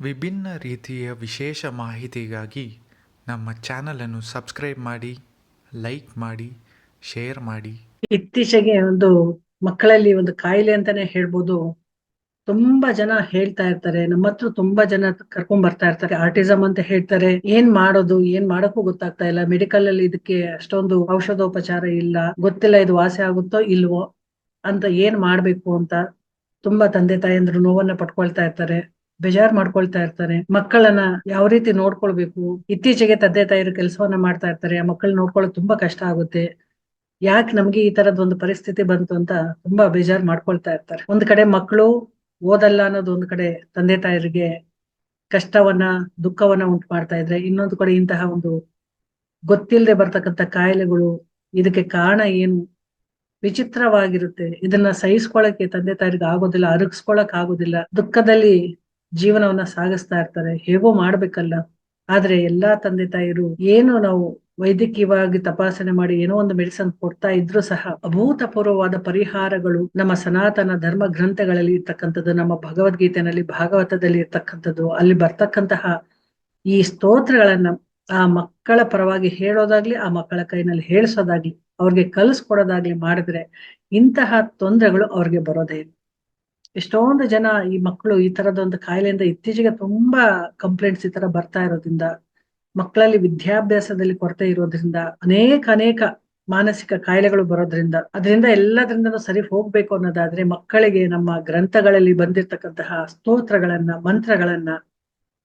ವಿಭಿನ್ನ ರೀತಿಯ ವಿಶೇಷ ಮಾಹಿತಿಗಾಗಿ ನಮ್ಮ ಚಾನಲನ್ನು ಸಬ್ಸ್ಕ್ರೈಬ್ ಮಾಡಿ, ಲೈಕ್ ಮಾಡಿ, ಶೇರ್ ಮಾಡಿ. ಇತ್ತೀಚೆಗೆ ಒಂದು ಮಕ್ಕಳಲ್ಲಿ ಒಂದು ಕಾಯಿಲೆ ಅಂತಾನೆ ಹೇಳ್ಬೋದು. ತುಂಬಾ ಜನ ಹೇಳ್ತಾ ಇರ್ತಾರೆ. ನಮ್ಮ ಹತ್ರ ತುಂಬಾ ಜನ ಕರ್ಕೊಂಡ್ ಬರ್ತಾ ಇರ್ತಾರೆ. ಆರ್ಟಿಸಮ್ ಅಂತ ಹೇಳ್ತಾರೆ. ಏನ್ ಮಾಡೋದು, ಏನ್ ಮಾಡಕ್ಕೂ ಗೊತ್ತಾಗ್ತಾ ಇಲ್ಲ. ಮೆಡಿಕಲ್ ಅಲ್ಲಿ ಇದಕ್ಕೆ ಅಷ್ಟೊಂದು ಔಷಧೋಪಚಾರ ಇಲ್ಲ. ಗೊತ್ತಿಲ್ಲ ಇದು ವಾಸಿ ಆಗುತ್ತೋ ಇಲ್ವೋ ಅಂತ ಏನ್ ಮಾಡ್ಬೇಕು ಅಂತ ತುಂಬಾ ತಂದೆ ತಾಯಿ ತಾಯಂದ್ರು ನೋವನ್ನ ಪಟ್ಕೊಳ್ತಾ ಇರ್ತಾರೆ. ಬೇಜಾರ್ ಮಾಡ್ಕೊಳ್ತಾ ಇರ್ತಾರೆ. ಮಕ್ಕಳನ್ನ ಯಾವ ರೀತಿ ನೋಡ್ಕೊಳ್ಬೇಕು? ಇತ್ತೀಚೆಗೆ ತಂದೆ ತಾಯಿರು ಕೆಲಸವನ್ನ ಮಾಡ್ತಾ ಇರ್ತಾರೆ. ಆ ಮಕ್ಕಳನ್ನ ನೋಡ್ಕೊಳ್ಳೋದು ತುಂಬಾ ಕಷ್ಟ ಆಗುತ್ತೆ. ಯಾಕೆ ನಮ್ಗೆ ಈ ತರದ ಒಂದು ಪರಿಸ್ಥಿತಿ ಬಂತು ಅಂತ ತುಂಬಾ ಬೇಜಾರ್ ಮಾಡ್ಕೊಳ್ತಾ ಇರ್ತಾರೆ. ಒಂದ್ ಕಡೆ ಮಕ್ಕಳು ಓದಲ್ಲ ಅನ್ನೋದು ಒಂದ್ ಕಡೆ ತಂದೆ ತಾಯರಿಗೆ ಕಷ್ಟವನ್ನ, ದುಃಖವನ್ನ ಉಂಟು ಮಾಡ್ತಾ ಇದ್ರೆ, ಇನ್ನೊಂದು ಕಡೆ ಇಂತಹ ಒಂದು ಗೊತ್ತಿಲ್ಲದೆ ಬರ್ತಕ್ಕಂಥ ಕಾಯಿಲೆಗಳು ಇದಕ್ಕೆ ಕಾರಣ ಏನು? ವಿಚಿತ್ರವಾಗಿರುತ್ತೆ. ಇದನ್ನ ಸಹಿಸ್ಕೊಳಕ್ಕೆ ತಂದೆ ತಾಯಿಗೆ ಆಗೋದಿಲ್ಲ ಅರಗಿಸ್ಕೊಳಕ್ ಆಗೋದಿಲ್ಲ. ದುಃಖದಲ್ಲಿ ಜೀವನವನ್ನ ಸಾಗಿಸ್ತಾ ಇರ್ತಾರೆ, ಹೇಗೋ ಮಾಡ್ಬೇಕಲ್ಲ. ಆದ್ರೆ ಎಲ್ಲಾ ತಂದೆ ತಾಯಿರು ಏನು ನಾವು ವೈದ್ಯಕೀಯವಾಗಿ ತಪಾಸಣೆ ಮಾಡಿ ಏನೋ ಒಂದು ಮೆಡಿಸನ್ ಕೊಡ್ತಾ ಇದ್ರು ಸಹ ಅಭೂತಪೂರ್ವವಾದ ಪರಿಹಾರಗಳು ನಮ್ಮ ಸನಾತನ ಧರ್ಮ ಗ್ರಂಥಗಳಲ್ಲಿ ಇರ್ತಕ್ಕಂಥದ್ದು, ನಮ್ಮ ಭಗವದ್ಗೀತೆನಲ್ಲಿ, ಭಾಗವತದಲ್ಲಿ ಇರ್ತಕ್ಕಂಥದ್ದು, ಅಲ್ಲಿ ಬರ್ತಕ್ಕಂತಹ ಈ ಸ್ತೋತ್ರಗಳನ್ನ ಆ ಮಕ್ಕಳ ಪರವಾಗಿ ಹೇಳೋದಾಗ್ಲಿ, ಆ ಮಕ್ಕಳ ಕೈನಲ್ಲಿ ಹೇಳಿಸೋದಾಗ್ಲಿ, ಅವ್ರಿಗೆ ಕಲಿಸ್ಕೊಡೋದಾಗ್ಲಿ ಮಾಡಿದ್ರೆ ಇಂತಹ ತೊಂದರೆಗಳು ಅವ್ರಿಗೆ ಬರೋದೇ ಇಲ್ಲ. ಎಷ್ಟೊಂದು ಜನ ಈ ಮಕ್ಕಳು ಈ ತರದೊಂದು ಕಾಯಿಲೆಯಿಂದ ಇತ್ತೀಚೆಗೆ ತುಂಬಾ ಕಂಪ್ಲೇಂಟ್ಸ್ ಈ ತರ ಬರ್ತಾ ಇರೋದ್ರಿಂದ, ಮಕ್ಕಳಲ್ಲಿ ವಿದ್ಯಾಭ್ಯಾಸದಲ್ಲಿ ಕೊರತೆ ಇರೋದ್ರಿಂದ, ಅನೇಕ ಅನೇಕ ಮಾನಸಿಕ ಕಾಯಿಲೆಗಳು ಬರೋದ್ರಿಂದ, ಅದರಿಂದ ಎಲ್ಲದರಿಂದ ಸರಿ ಹೋಗ್ಬೇಕು ಅನ್ನೋದಾದ್ರೆ ಮಕ್ಕಳಿಗೆ ನಮ್ಮ ಗ್ರಂಥಗಳಲ್ಲಿ ಬಂದಿರತಕ್ಕಂತಹ ಸ್ತೋತ್ರಗಳನ್ನ, ಮಂತ್ರಗಳನ್ನ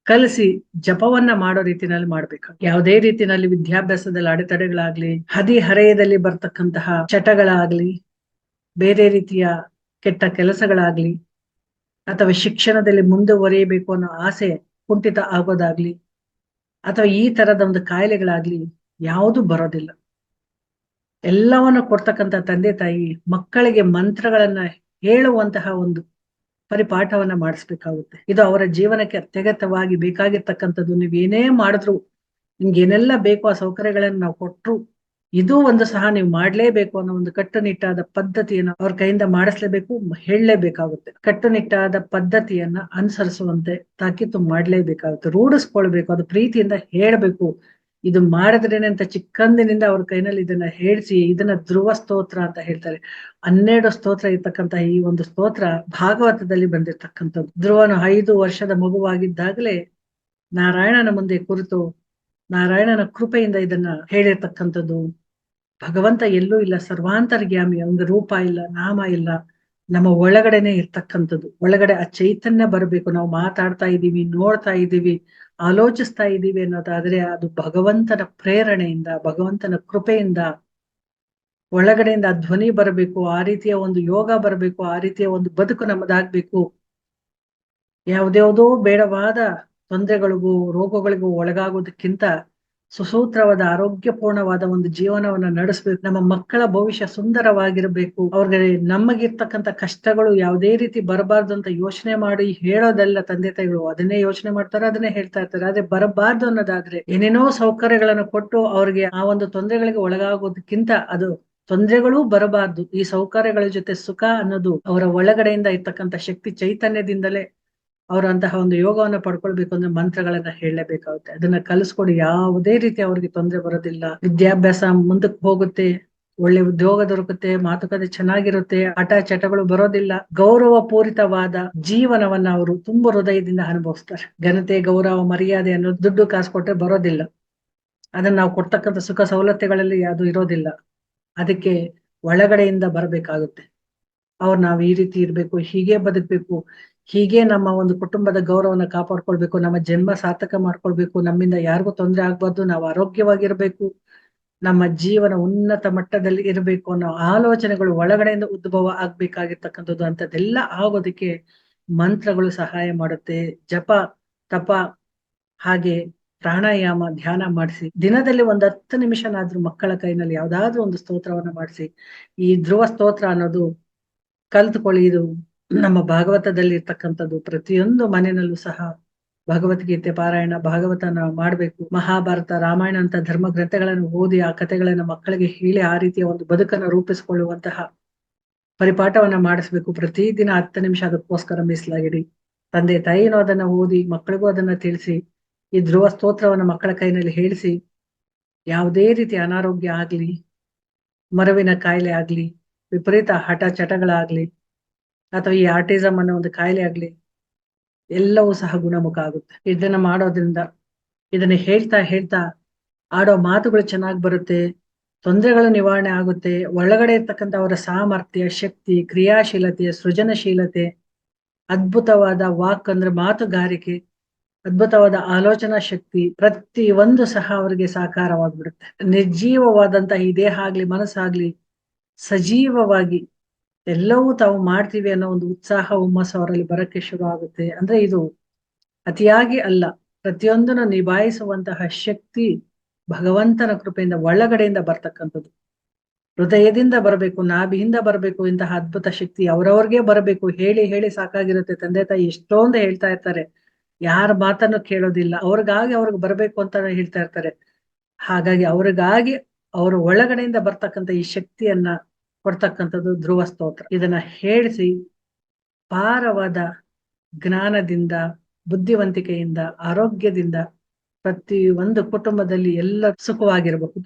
ಕಲಿಸಿ ಜಪವನ್ನ ಮಾಡೋ ರೀತಿನಲ್ಲಿ ಮಾಡ್ಬೇಕು. ಯಾವುದೇ ರೀತಿನಲ್ಲಿ ವಿದ್ಯಾಭ್ಯಾಸದಲ್ಲಿ ಅಡೆತಡೆಗಳಾಗ್ಲಿ, ಹದಿಹರೆಯದಲ್ಲಿ ಬರ್ತಕ್ಕಂತಹ ಚಟಗಳಾಗ್ಲಿ, ಬೇರೆ ರೀತಿಯ ಕೆಟ್ಟ ಕೆಲಸಗಳಾಗ್ಲಿ ಅಥವಾ ಶಿಕ್ಷಣದಲ್ಲಿ ಮುಂದುವರಿಯಬೇಕು ಅನ್ನೋ ಆಸೆ ಕುಂಠಿತ ಆಗೋದಾಗ್ಲಿ ಅಥವಾ ಈ ತರದ ಒಂದು ಕಾಯಿಲೆಗಳಾಗ್ಲಿ ಯಾವುದು ಬರೋದಿಲ್ಲ. ಎಲ್ಲವನ್ನ ಕೊಡ್ತಕ್ಕಂಥ ತಂದೆ ತಾಯಿ ಮಕ್ಕಳಿಗೆ ಮಂತ್ರಗಳನ್ನ ಹೇಳುವಂತಹ ಒಂದು ಪರಿಪಾಠವನ್ನ ಮಾಡಿಸ್ಬೇಕಾಗುತ್ತೆ. ಇದು ಅವರ ಜೀವನಕ್ಕೆ ಅತ್ಯಗತ್ಯವಾಗಿ ಬೇಕಾಗಿರ್ತಕ್ಕಂಥದ್ದು. ನೀವೇನೇ ಮಾಡಿದ್ರು ನಿಮ್ಗೆ ಏನೆಲ್ಲ ಬೇಕು ಆ ಸೌಕರ್ಯಗಳನ್ನ ನಾವು ಕೊಟ್ರು ಇದು ಒಂದು ಸಹ ನೀವು ಮಾಡ್ಲೇಬೇಕು ಅನ್ನೋ ಒಂದು ಕಟ್ಟುನಿಟ್ಟಾದ ಪದ್ಧತಿಯನ್ನು ಅವ್ರ ಕೈಯಿಂದ ಮಾಡಿಸ್ಲೇಬೇಕು, ಹೇಳಲೇಬೇಕಾಗುತ್ತೆ. ಕಟ್ಟುನಿಟ್ಟಾದ ಪದ್ಧತಿಯನ್ನ ಅನುಸರಿಸುವಂತೆ ತಾಕೀತು ಮಾಡ್ಲೇಬೇಕಾಗುತ್ತೆ. ರೂಢಿಸ್ಕೊಳ್ಬೇಕು, ಅದು ಪ್ರೀತಿಯಿಂದ ಹೇಳ್ಬೇಕು. ಇದು ಮಾಡಿದ್ರೇನೆ ಅಂತ ಚಿಕ್ಕಂದಿನಿಂದ ಅವ್ರ ಕೈನಲ್ಲಿ ಇದನ್ನ ಹೇಳಿಸಿ, ಇದನ್ನ ಧ್ರುವ ಸ್ತೋತ್ರ ಅಂತ ಹೇಳ್ತಾರೆ. ಹನ್ನೆರಡು ಸ್ತೋತ್ರ ಇರ್ತಕ್ಕಂತಹ ಈ ಒಂದು ಸ್ತೋತ್ರ ಭಾಗವತದಲ್ಲಿ ಬಂದಿರ್ತಕ್ಕಂಥದ್ದು. ಧ್ರುವನು ಐದು ವರ್ಷದ ಮಗುವಾಗಿದ್ದಾಗಲೇ ನಾರಾಯಣನ ಮುಂದೆ ಕುರಿತು ನಾರಾಯಣನ ಕೃಪೆಯಿಂದ ಇದನ್ನ ಹೇಳಿರ್ತಕ್ಕಂಥದ್ದು. ಭಗವಂತ ಎಲ್ಲೂ ಇಲ್ಲ ಸರ್ವಾಂತರ್ಗ್ಯಾಮಿ ಒಂದು ರೂಪ ಇಲ್ಲ, ನಾಮ ಇಲ್ಲ. ನಮ್ಮ ಒಳಗಡೆನೆ ಇರ್ತಕ್ಕಂಥದ್ದು. ಒಳಗಡೆ ಆ ಚೈತನ್ಯ ಬರಬೇಕು. ನಾವು ಮಾತಾಡ್ತಾ ಇದ್ದೀವಿ, ನೋಡ್ತಾ ಇದ್ದೀವಿ, ಆಲೋಚಿಸ್ತಾ ಇದ್ದೀವಿ ಅನ್ನೋದಾದ್ರೆ ಅದು ಭಗವಂತನ ಪ್ರೇರಣೆಯಿಂದ, ಭಗವಂತನ ಕೃಪೆಯಿಂದ. ಒಳಗಡೆಯಿಂದ ಧ್ವನಿ ಬರಬೇಕು, ಆ ರೀತಿಯ ಒಂದು ಯೋಗ ಬರಬೇಕು, ಆ ರೀತಿಯ ಒಂದು ಬದುಕು ನಮ್ಮದಾಗ್ಬೇಕು. ಯಾವ್ದ್ಯಾವ್ದೋ ಬೇಡವಾದ ತೊಂದರೆಗಳಿಗೂ, ರೋಗಗಳಿಗೂ ಒಳಗಾಗೋದಕ್ಕಿಂತ ಸುಸೂತ್ರವಾದ, ಆರೋಗ್ಯಪೂರ್ಣವಾದ ಒಂದು ಜೀವನವನ್ನ ನಡೆಸಬೇಕು. ನಮ್ಮ ಮಕ್ಕಳ ಭವಿಷ್ಯ ಸುಂದರವಾಗಿರಬೇಕು. ಅವ್ರಿಗೆ ನಮಗಿರ್ತಕ್ಕಂಥ ಕಷ್ಟಗಳು ಯಾವುದೇ ರೀತಿ ಬರಬಾರ್ದು ಅಂತ ಯೋಚನೆ ಮಾಡಿ ಹೇಳೋದೆಲ್ಲ ತಂದೆ ತಾಯಿಗಳು. ಅದನ್ನೇ ಯೋಚನೆ ಮಾಡ್ತಾರೆ, ಅದನ್ನೇ ಹೇಳ್ತಾ ಇರ್ತಾರೆ. ಆದ್ರೆ ಬರಬಾರ್ದು ಅನ್ನೋದಾದ್ರೆ ಏನೇನೋ ಸೌಕರ್ಯಗಳನ್ನು ಕೊಟ್ಟು ಅವ್ರಿಗೆ ಆ ಒಂದು ತೊಂದರೆಗಳಿಗೆ ಒಳಗಾಗೋದಕ್ಕಿಂತ ಅದು ತೊಂದರೆಗಳು ಬರಬಾರ್ದು. ಈ ಸೌಕರ್ಯಗಳ ಜೊತೆ ಸುಖ ಅನ್ನೋದು ಅವರ ಒಳಗಡೆಯಿಂದ ಇರ್ತಕ್ಕಂಥ ಶಕ್ತಿ ಚೈತನ್ಯದಿಂದಲೇ ಅವರಂತಹ ಒಂದು ಯೋಗವನ್ನ ಪಡ್ಕೊಳ್ಬೇಕು ಅಂದ್ರೆ ಮಂತ್ರಗಳನ್ನ ಹೇಳಲೇಬೇಕಾಗುತ್ತೆ. ಅದನ್ನ ಕಲಿಸ್ಕೊಡಿ. ಯಾವುದೇ ರೀತಿ ಅವ್ರಿಗೆ ತೊಂದರೆ ಬರೋದಿಲ್ಲ. ವಿದ್ಯಾಭ್ಯಾಸ ಮುಂದಕ್ಕೆ ಹೋಗುತ್ತೆ. ಒಳ್ಳೆ ಉದ್ಯೋಗ ದೊರಕುತ್ತೆ. ಮಾತುಕತೆ ಚೆನ್ನಾಗಿರುತ್ತೆ. ಆಟ ಚಟಗಳು ಬರೋದಿಲ್ಲ. ಗೌರವ ಪೂರಿತವಾದ ಜೀವನವನ್ನ ಅವರು ತುಂಬಾ ಹೃದಯದಿಂದ ಅನುಭವಿಸ್ತಾರೆ. ಘನತೆ, ಗೌರವ, ಮರ್ಯಾದೆ ಅನ್ನೋದು ದುಡ್ಡು ಕಾಸು ಕೊಟ್ಟರೆ ಬರೋದಿಲ್ಲ. ಅದನ್ನ ನಾವು ಕೊಡ್ತಕ್ಕಂಥ ಸುಖ ಸವಲತ್ತುಗಳಲ್ಲಿ ಅದು ಇರೋದಿಲ್ಲ. ಅದಕ್ಕೆ ಒಳಗಡೆಯಿಂದ ಬರಬೇಕಾಗುತ್ತೆ. ಅವ್ರು ನಾವು ಈ ರೀತಿ ಇರ್ಬೇಕು, ಹೀಗೆ ಬದುಕ್ಬೇಕು. ಹೀಗೆ ನಮ್ಮ ಒಂದು ಕುಟುಂಬದ ಗೌರವನ ಕಾಪಾಡ್ಕೊಳ್ಬೇಕು, ನಮ್ಮ ಜನ್ಮ ಸಾರ್ಥಕ ಮಾಡ್ಕೊಳ್ಬೇಕು, ನಮ್ಮಿಂದ ಯಾರಿಗೂ ತೊಂದರೆ ಆಗ್ಬಾರ್ದು, ನಾವು ಆರೋಗ್ಯವಾಗಿರ್ಬೇಕು, ನಮ್ಮ ಜೀವನ ಉನ್ನತ ಮಟ್ಟದಲ್ಲಿ ಇರಬೇಕು ಅನ್ನೋ ಆಲೋಚನೆಗಳು ಒಳಗಡೆಯಿಂದ ಉದ್ಭವ ಆಗ್ಬೇಕಾಗಿರ್ತಕ್ಕಂಥದ್ದು ಅಂತದೆಲ್ಲ ಆಗೋದಕ್ಕೆ ಮಂತ್ರಗಳು ಸಹಾಯ ಮಾಡುತ್ತೆ. ಜಪ, ತಪ ಹಾಗೆ ಪ್ರಾಣಾಯಾಮ, ಧ್ಯಾನ ಮಾಡಿಸಿ, ದಿನದಲ್ಲಿ ಒಂದ್ ಹತ್ತು ನಿಮಿಷನಾದ್ರೂ ಮಕ್ಕಳ ಕೈನಲ್ಲಿ ಯಾವ್ದಾದ್ರು ಒಂದು ಸ್ತೋತ್ರವನ್ನ ಮಾಡಿಸಿ, ಈ ಧ್ರುವ ಸ್ತೋತ್ರ ಅನ್ನೋದು ಕಲ್ತ್ಕೊಳ್ಳಿ, ಇದು ನಮ್ಮ ಭಾಗವತದಲ್ಲಿ ಇರ್ತಕ್ಕಂಥದ್ದು ಪ್ರತಿಯೊಂದು ಮನೆಯಲ್ಲೂ ಸಹ ಭಗವದ್ಗೀತೆ, ಪಾರಾಯಣ, ಭಾಗವತನ ಮಾಡ್ಬೇಕು. ಮಹಾಭಾರತ, ರಾಮಾಯಣ ಅಂತ ಧರ್ಮ ಗ್ರಂಥಗಳನ್ನು ಓದಿ ಆ ಕಥೆಗಳನ್ನ ಮಕ್ಕಳಿಗೆ ಹೇಳಿ ಆ ರೀತಿಯ ಒಂದು ಬದುಕನ್ನು ರೂಪಿಸಿಕೊಳ್ಳುವಂತಹ ಪರಿಪಾಠವನ್ನ ಮಾಡಿಸ್ಬೇಕು. ಪ್ರತಿದಿನ ಹತ್ತು ನಿಮಿಷ ಅದಕ್ಕೋಸ್ಕರ ಮೀಸಲಾಗಿಡಿ. ತಂದೆ, ತಾಯಿನೂ ಅದನ್ನ ಓದಿ, ಮಕ್ಕಳಿಗೂ ಅದನ್ನ ತಿಳಿಸಿ, ಈ ಧ್ರುವ ಸ್ತೋತ್ರವನ್ನ ಮಕ್ಕಳ ಕೈನಲ್ಲಿ ಹೇಳಿಸಿ, ಯಾವುದೇ ರೀತಿ ಅನಾರೋಗ್ಯ ಆಗ್ಲಿ, ಮರವಿನ ಕಾಯಿಲೆ ಆಗ್ಲಿ, ವಿಪರೀತ ಹಠ ಚಟಗಳಾಗ್ಲಿ ಅಥವಾ ಈ ಆರ್ಟಿಸಮ್ ಅನ್ನೋ ಒಂದು ಕಾಯಿಲೆ ಆಗ್ಲಿ, ಎಲ್ಲವೂ ಸಹ ಗುಣಮುಖ ಆಗುತ್ತೆ. ಇದನ್ನ ಮಾಡೋದ್ರಿಂದ, ಇದನ್ನ ಹೇಳ್ತಾ ಹೇಳ್ತಾ ಆಡೋ ಮಾತುಗಳು ಚೆನ್ನಾಗಿ ಬರುತ್ತೆ, ತೊಂದರೆಗಳು ನಿವಾರಣೆ ಆಗುತ್ತೆ. ಒಳಗಡೆ ಇರ್ತಕ್ಕಂಥ ಅವರ ಸಾಮರ್ಥ್ಯ, ಶಕ್ತಿ, ಕ್ರಿಯಾಶೀಲತೆ, ಸೃಜನಶೀಲತೆ, ಅದ್ಭುತವಾದ ವಾಕ್ ಅಂದ್ರೆ ಮಾತುಗಾರಿಕೆ, ಅದ್ಭುತವಾದ ಆಲೋಚನಾ ಶಕ್ತಿ ಪ್ರತಿ ಒಂದು ಸಹ ಅವರಿಗೆ ಸಾಕಾರವಾಗ್ಬಿಡುತ್ತೆ. ನಿರ್ಜೀವವಾದಂತಹ ಈ ದೇಹ ಆಗ್ಲಿ, ಮನಸ್ಸಾಗ್ಲಿ ಸಜೀವವಾಗಿ ಎಲ್ಲವೂ ತಾವು ಮಾಡ್ತೀವಿ ಅನ್ನೋ ಒಂದು ಉತ್ಸಾಹ ಹುಮ್ಮಸ್ ಅವರಲ್ಲಿ ಬರಕ್ಕೆ ಶುರು ಆಗುತ್ತೆ. ಅಂದ್ರೆ ಇದು ಅತಿಯಾಗಿ ಅಲ್ಲ, ಪ್ರತಿಯೊಂದನ್ನು ನಿಭಾಯಿಸುವಂತಹ ಶಕ್ತಿ ಭಗವಂತನ ಕೃಪೆಯಿಂದ ಒಳಗಡೆಯಿಂದ ಬರ್ತಕ್ಕಂಥದ್ದು. ಹೃದಯದಿಂದ ಬರಬೇಕು, ನಾಭಿಯಿಂದ ಬರಬೇಕು, ಇಂತಹ ಅದ್ಭುತ ಶಕ್ತಿ ಅವರವ್ರಿಗೆ ಬರಬೇಕು. ಹೇಳಿ ಹೇಳಿ ಸಾಕಾಗಿರುತ್ತೆ. ತಂದೆ, ತಾಯಿ ಎಷ್ಟೊಂದು ಹೇಳ್ತಾ ಇರ್ತಾರೆ. ಯಾರ ಮಾತನ್ನು ಕೇಳೋದಿಲ್ಲ. ಅವ್ರಿಗಾಗಿ ಅವ್ರಿಗೆ ಬರಬೇಕು ಅಂತ ಹೇಳ್ತಾ ಇರ್ತಾರೆ. ಹಾಗಾಗಿ ಅವ್ರಿಗಾಗಿ ಅವರ ಒಳಗಡೆಯಿಂದ ಬರ್ತಕ್ಕಂಥ ಈ ಶಕ್ತಿಯನ್ನ ಕೊಡ್ತಕ್ಕಂಥದ್ದು ಧ್ರುವ ಸ್ತೋತ್ರ. ಇದನ್ನ ಹೇಳಿಸಿ ಪಾರವಾದ ಜ್ಞಾನದಿಂದ ಬುದ್ಧಿವಂತಿಕೆಯಿಂದ ಆರೋಗ್ಯದಿಂದ ಪ್ರತಿ ಒಂದು ಕುಟುಂಬದಲ್ಲಿ ಎಲ್ಲ ಸುಖವಾಗಿರಬಹುದು